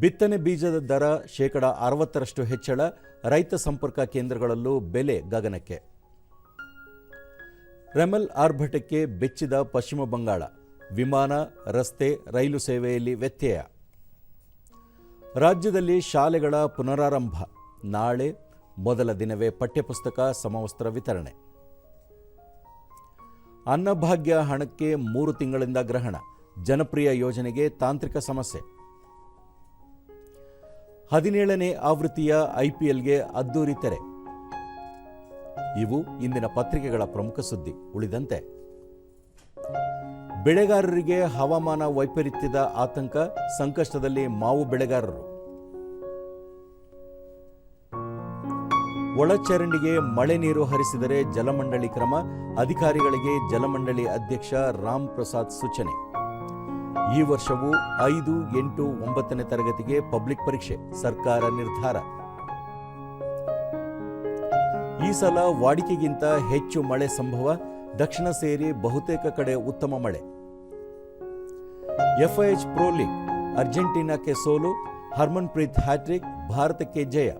ಬಿತ್ತನೆ ಬೀಜದ ದರ ಶೇಕಡ ಅರವತ್ತರಷ್ಟು ಹೆಚ್ಚಳ, ರೈತ ಸಂಪರ್ಕ ಕೇಂದ್ರಗಳಲ್ಲೂ ಬೆಲೆ ಗಗನಕ್ಕೆ. ರೆಮಲ್ ಆರ್ಭಟಕ್ಕೆ ಬೆಚ್ಚಿದ ಪಶ್ಚಿಮ ಬಂಗಾಳ, ವಿಮಾನ, ರಸ್ತೆ, ರೈಲು ಸೇವೆಯಲ್ಲಿ ವ್ಯತ್ಯಯ. ರಾಜ್ಯದಲ್ಲಿ ಶಾಲೆಗಳ ಪುನರಾರಂಭ, ನಾಳೆ ಮೊದಲ ದಿನವೇ ಪಠ್ಯಪುಸ್ತಕ ಸಮವಸ್ತ್ರ ವಿತರಣೆ. ಅನ್ನಭಾಗ್ಯ ಹಣಕ್ಕೆ ಮೂರು ತಿಂಗಳಿಂದ ಗ್ರಹಣ, ಜನಪ್ರಿಯ ಯೋಜನೆಗೆ ತಾಂತ್ರಿಕ ಸಮಸ್ಯೆ. ಹದಿನೇಳನೇ ಆವೃತ್ತಿಯ ಐಪಿಎಲ್ಗೆ ಅದ್ದೂರಿ ತೆರೆ. ಇವು ಇಂದಿನ ಪತ್ರಿಕೆಗಳ ಪ್ರಮುಖ ಸುದ್ದಿ, ಉಳಿದಂತೆ. ಬೆಳೆಗಾರರಿಗೆ ಹವಾಮಾನ ವೈಪರೀತ್ಯದ ಆತಂಕ, ಸಂಕಷ್ಟದಲ್ಲಿ ಮಾವು ಬೆಳೆಗಾರರು. ಒಳಚರಂಡಿಗೆ ಮಳೆ ನೀರು ಹರಿಸಿದರೆ ಜಲಮಂಡಳಿ ಕ್ರಮ, ಅಧಿಕಾರಿಗಳಿಗೆ ಜಲಮಂಡಳಿ ಅಧ್ಯಕ್ಷ ರಾಮ್ ಪ್ರಸಾದ್ ಸೂಚನೆ. ಈ ವರ್ಷವೂ ಐದು, ಎಂಟು, ಒಂಬತ್ತನೇ ತರಗತಿಗೆ ಪಬ್ಲಿಕ್ ಪರೀಕ್ಷೆ, ಸರ್ಕಾರ ನಿರ್ಧಾರ. ಈ ಸಲ ವಾಡಿಕೆಗಿಂತ ಹೆಚ್ಚು ಮಳೆ ಸಂಭವ, ದಕ್ಷಿಣ ಸೇರಿ ಬಹುತೇಕ ಕಡೆ ಉತ್ತಮ ಮಳೆ. ಎಫ್ಐಎಚ್ ಪ್ರೊ ಲೀಗ್ ಅರ್ಜೆಂಟೀನಾಕ್ಕೆ ಸೋಲು, ಹರ್ಮನ್ಪ್ರೀತ್ ಹ್ಯಾಟ್ರಿಕ್, ಭಾರತಕ್ಕೆ ಜಯ.